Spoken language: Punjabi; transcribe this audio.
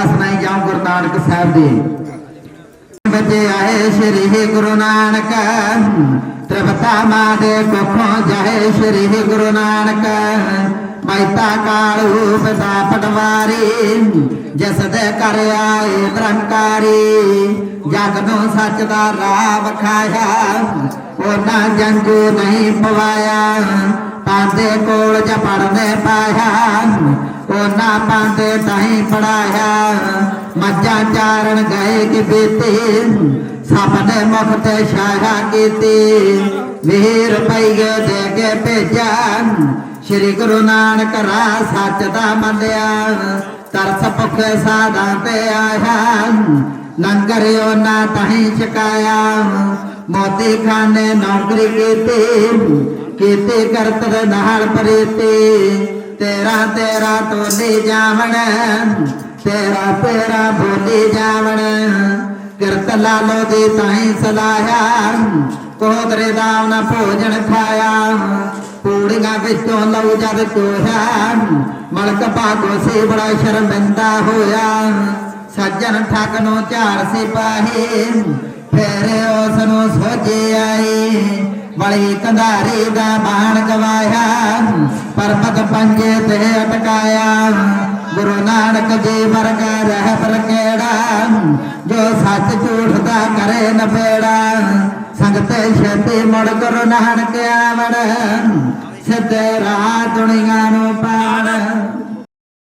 ਕਥਾ ਸੁਣਾਈ ਜਾਉ ਗੁਰੂ ਨਾਨਕ ਸਾਹਿਬ ਦੀ। ਬੱਚੇ ਆਏ ਸ੍ਰੀ ਗੁਰੂ ਨਾਨਕ, ਤ੍ਰਿਪਤਾ ਮਾਂ ਦੇ ਕੋਖੋਂ ਜਾਏ ਸ੍ਰੀ ਗੁਰੂ ਨਾਨਕ। ਮਹਿਤਾ ਕਾਲੂ ਪਿਤਾ ਪਟਵਾਰੀ, ਜਿਸ ਦੇ ਕਰ ਆਏ ਨਿਰੰਕਾਰੀ ਜਗ ਨੂੰ ਸੱਚ ਦਾ ਰਾਹ ਵਿਖਾਇਆ, ਉਹਨਾਂ ਜੰਗੂ ਨਹੀਂ ਪਵਾਇਆ। ਪਾਂਦੇ ਕੋਲ ਜਾਂ ਪਾਇਆ ਉਹਨਾਂ ਪਾਂਦੇ ਤਾਹੀਂ ਪੜਾਇਆ। ਮੱਝਾਂ ਚਾਰਨ ਗਏ ਕਿ ਬੀਤੀ। ਸਭ ਨੇ ਮੁਖ ਤੇ ਛਾਇਆ ਕੀਤੀ। ਵੀਹ ਰੁਪਈਏ ਦੇ ਕੇ ਭੇਜਾ ਸ੍ਰੀ ਗੁਰੂ ਨਾਨਕ ਰਾਹ ਸੱਚ ਦਾ ਮੰਨਿਆ। ਤਰਸ ਭੁੱਖੇ ਸਾਧਾਂ ਤੇ ਆਇਆ। ਲੰਗਰ ਉਹਨਾਂ ਤਾਹੀਂ ਛਕਾਇਆ। ਮੋਤੀ ਨੇ ਨੌਕਰੀ ਕੀਤੀ। ਕੀਤੀ ਕਰਤ ਨਾਲ ਪ੍ਰੀਤੀ। ਤੇਰਾ ਤੇਰਾ ਤੋਲੀ ਜਾਵਣ, ਤੇਰਾ ਤੇਰਾ ਬੋਲੀ ਜਾਵਣ। ਕਿਰਤ ਲਾਲੋ ਦੀ ਤਾਈ ਸਲਾਹਿਆ, ਕੋਦਰੇ ਦਾ ਨਾ ਭੋਜਨ ਖਾਇਆ। ਪੂੜੀਆਂ ਵਿੱਚੋਂ ਲਉ ਜਦ ਚੋਹਿਆ ਮਲਕ ਭਾਗੋ ਸੀ ਬੜਾ ਸ਼ਰਮਿੰਦਾ ਹੋਇਆ। ਸੱਜਣ ਠੱਗ ਨੂੰ ਝਾੜ ਸਿਪਾਹੀ, ਫੇਰ ਉਸ ਨੂੰ ਸੋਝੀ ਆਈ। ਬੜੀ ਕੰਧਾਰੀ ਦਾ ਬਾਣ ਗਵਾ ਪਰਮਤ ਪੰਜੇ ਤੇ ਅਟਕਾਇਆ। ਗੁਰੂ ਨਾਨਕ ਜੀ ਵਰਗਾ ਰਹਿਬਰ ਕਿਹੜਾ ਜੋ ਸੱਚ ਝੂਠ ਦਾ ਕਰੇ ਨਫੇੜਾ। ਸੰਗਤੇ ਛੇਤੀ ਮੁੜ ਗੁਰੂ ਨਾਨਕ ਆਵੜ ਸਿੱਧੇ ਰਾਹ ਦੁਨੀਆ ਨੂੰ